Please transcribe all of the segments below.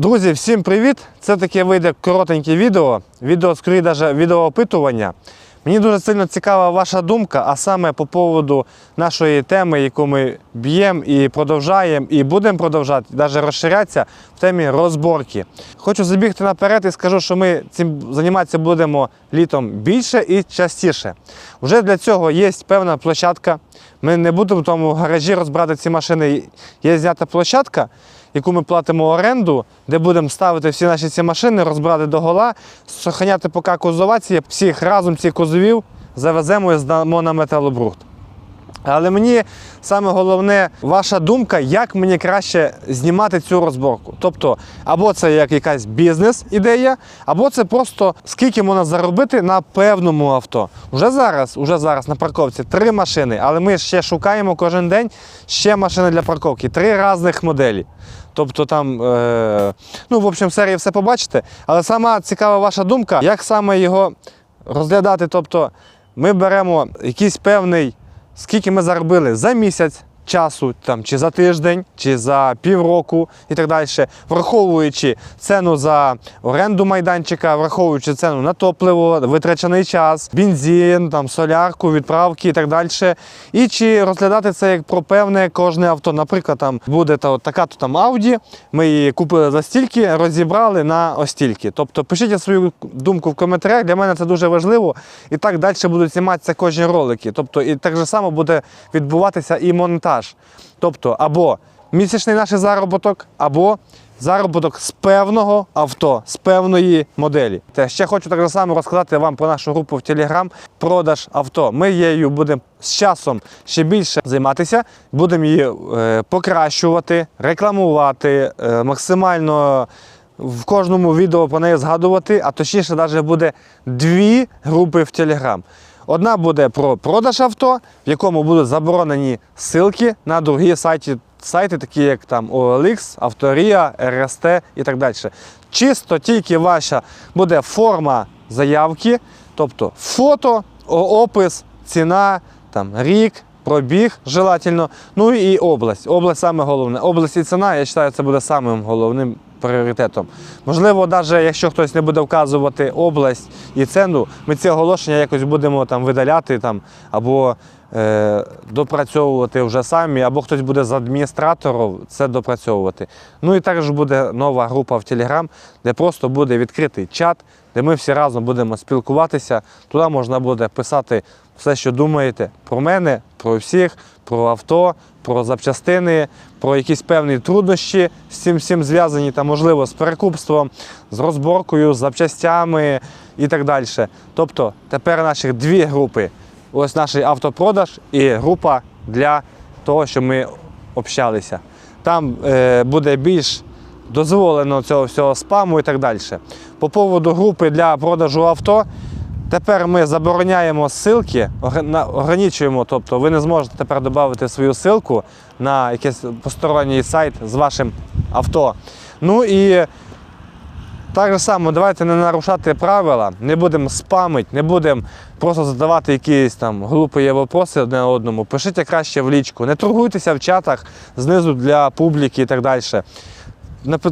Друзі, всім привіт! Це таке вийде коротеньке відео. Відео, скоріше, навіть відеоопитування. Мені дуже сильно цікава ваша думка, а саме по поводу нашої теми, яку ми б'ємо і продовжаємо, і будемо продовжати, навіть розширятися в темі розборки. Хочу забігти наперед і скажу, що ми цим займатися будемо літом більше і частіше. Вже для цього є певна площадка. Ми не будемо в тому гаражі розбирати ці машини. Є знята площадка яку ми платимо оренду, де будемо ставити всі наші ці машини, розбирати до гола, сохраняти поки кузовації, всіх разом цих кузовів завеземо і здамо на металобрухт. Але мені саме головне ваша думка, як мені краще знімати цю розборку. Тобто, або це як якась бізнес-ідея, або це просто скільки можна заробити на певному авто. Уже зараз, уже зараз на парковці три машини, але ми ще шукаємо кожен день ще машини для парковки, три різних моделі. Тобто там, е, ну, в общем, в серії все побачите. Але сама цікава ваша думка, як саме його розглядати. Тобто, ми беремо якийсь певний, скільки ми заробили за місяць часу, там, чи за тиждень, чи за півроку і так далі, враховуючи ціну за оренду майданчика, враховуючи ціну на топливо, витрачений час, бензин, там, солярку, відправки і так далі. І чи розглядати це як про певне кожне авто. Наприклад, там буде та, така то там Audi, ми її купили за стільки, розібрали на остільки. Тобто пишіть свою думку в коментарях, для мене це дуже важливо. І так далі будуть зніматися кожні ролики. Тобто, і так же само буде відбуватися і монтаж. Тобто, або місячний наш заробіток, або заробіток з певного авто, з певної моделі. Та ще хочу так само розказати вам про нашу групу в Telegram продаж авто. Ми її будемо з часом ще більше займатися, будемо її е, покращувати, рекламувати, е, максимально. В кожному відео про неї згадувати, а точніше, навіть буде дві групи в Telegram. Одна буде про продаж авто, в якому будуть заборонені ссылки на другі сайти, сайти, такі як там OLX, Авторія, РСТ і так далі. Чисто тільки ваша буде форма заявки, тобто фото, опис, ціна, там, рік, пробіг желательно, ну і область. Область саме головне. Область і ціна, я вважаю, це буде самим головним пріоритетом. Можливо, навіть якщо хтось не буде вказувати область і ціну, ми ці оголошення якось будемо там видаляти там, або е, допрацьовувати вже самі, або хтось буде з адміністраторів це допрацьовувати. Ну і також буде нова група в Telegram, де просто буде відкритий чат, де ми всі разом будемо спілкуватися. Туди можна буде писати все, що думаєте про мене, про всіх, про авто, про запчастини, про якісь певні труднощі з цим всім зв'язані, та можливо з перекупством, з розборкою, з запчастями і так далі. Тобто тепер наших дві групи. Ось наш автопродаж і група для того, щоб ми общалися. Там е, буде більш дозволено цього всього спаму і так далі. По поводу групи для продажу авто. Тепер ми забороняємо ссылки, ограничуємо, тобто ви не зможете тепер додати свою ссылку на якийсь посторонній сайт з вашим авто. Ну і так само, давайте не нарушати правила, не будемо спамити, не будемо просто задавати якісь там глупі вопроси одне одному. Пишіть краще в лічку, не торгуйтеся в чатах знизу для публіки і так далі.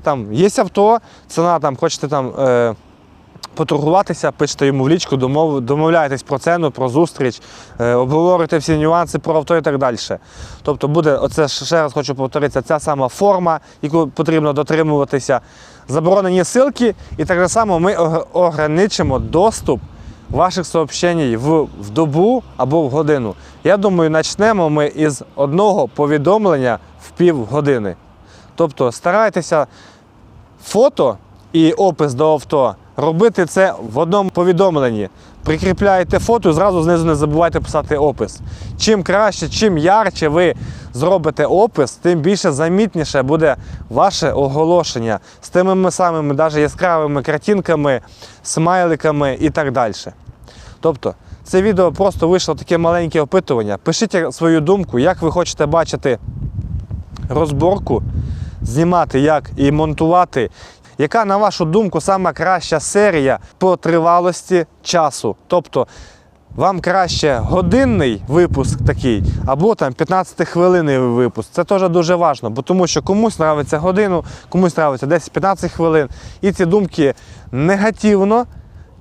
Там є авто, ціна там, хочете там. Е, поторгуватися, пишете йому в лічку, домов, домовляєтесь про ціну, про зустріч, е, обговорюєте всі нюанси про авто і так далі. Тобто буде, оце ще раз хочу повторитися, ця сама форма, яку потрібно дотримуватися. Заборонені ссылки, і так само ми ограничимо доступ ваших сообщень в, в добу або в годину. Я думаю, почнемо ми із одного повідомлення в півгодини. Тобто старайтеся фото і опис до авто робити це в одному повідомленні. Прикріпляєте фото зразу знизу не забувайте писати опис. Чим краще, чим ярче ви зробите опис, тим більше замітніше буде ваше оголошення з тими самими навіть яскравими картинками, смайликами і так далі. Тобто, це відео просто вийшло таке маленьке опитування. Пишіть свою думку, як ви хочете бачити розборку, знімати як і монтувати. Яка, на вашу думку, сама краща серія по тривалості часу? Тобто Вам краще годинний випуск такий, або там 15-хвилинний випуск. Це теж дуже важливо, бо тому що комусь нравиться годину, комусь нравиться 10-15 хвилин. І ці думки негативно,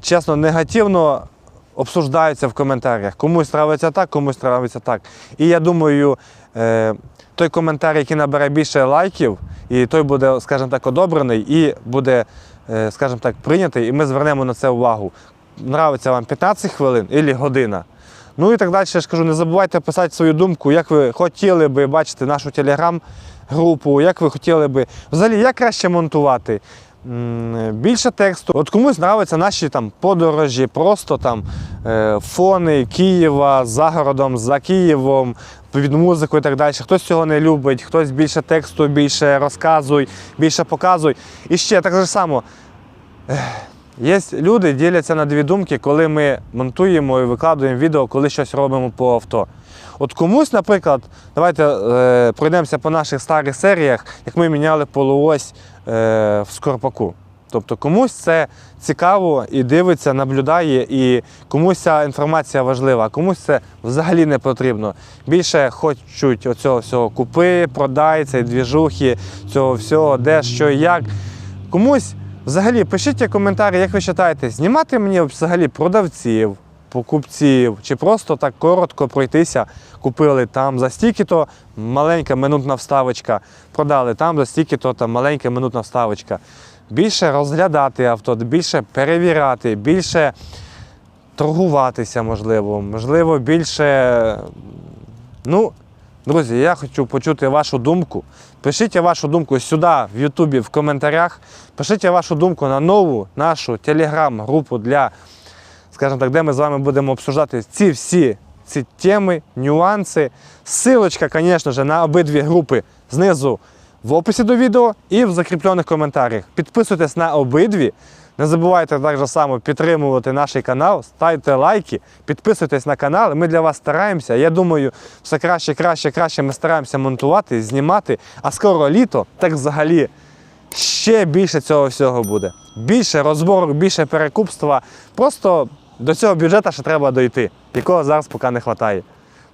чесно, негативно обсуждаються в коментарях. Комусь нравиться так, комусь нравиться так. І я думаю, е, той коментар, який набере більше лайків, і той буде, скажімо так, одобрений і буде, е, скажімо так, прийнятий, і ми звернемо на це увагу. Нравиться вам 15 хвилин або година. Ну і так далі, я ж кажу, не забувайте писати свою думку, як ви хотіли би бачити нашу телеграм-групу, як ви хотіли би. Взагалі, як краще монтувати. Більше тексту. От комусь нравляться наші там подорожі, просто там е, фони Києва за городом, за Києвом, під музику і так далі. Хтось цього не любить, хтось більше тексту, більше розказуй, більше показуй. І ще так же само. Є люди, діляться на дві думки, коли ми монтуємо і викладуємо відео, коли щось робимо по авто. От комусь, наприклад, давайте е, пройдемося по наших старих серіях, як ми міняли полуось е, в Скорпаку. Тобто комусь це цікаво і дивиться, наблюдає, і комусь ця інформація важлива, а комусь це взагалі не потрібно. Більше хочуть оцього всього купи, продай, цієї двіжухи, цього всього, де, що і як. Комусь взагалі пишіть коментарі, як ви вважаєте, знімати мені взагалі продавців, покупців, чи просто так коротко пройтися, купили там за стільки-то маленька минутна вставочка, продали там за стільки-то там маленька минутна вставочка. Більше розглядати авто, більше перевіряти, більше торгуватися, можливо, можливо, більше. Ну, друзі, я хочу почути вашу думку. Пишіть вашу думку сюди, в Ютубі, в коментарях. Пишіть вашу думку на нову нашу телеграм-групу для, скажімо так, де ми з вами будемо обсуждати ці всі ці теми, нюанси. Силочка, звісно ж, на обидві групи знизу в описі до відео і в закріплених коментарях. Підписуйтесь на обидві. Не забувайте так само підтримувати наш канал, ставте лайки, підписуйтесь на канал. Ми для вас стараємося. Я думаю, все краще, краще, краще ми стараємося монтувати, знімати. А скоро літо, так взагалі ще більше цього всього буде. Більше розборок, більше перекупства. Просто до цього бюджету ще треба дойти, якого зараз поки не вистачає.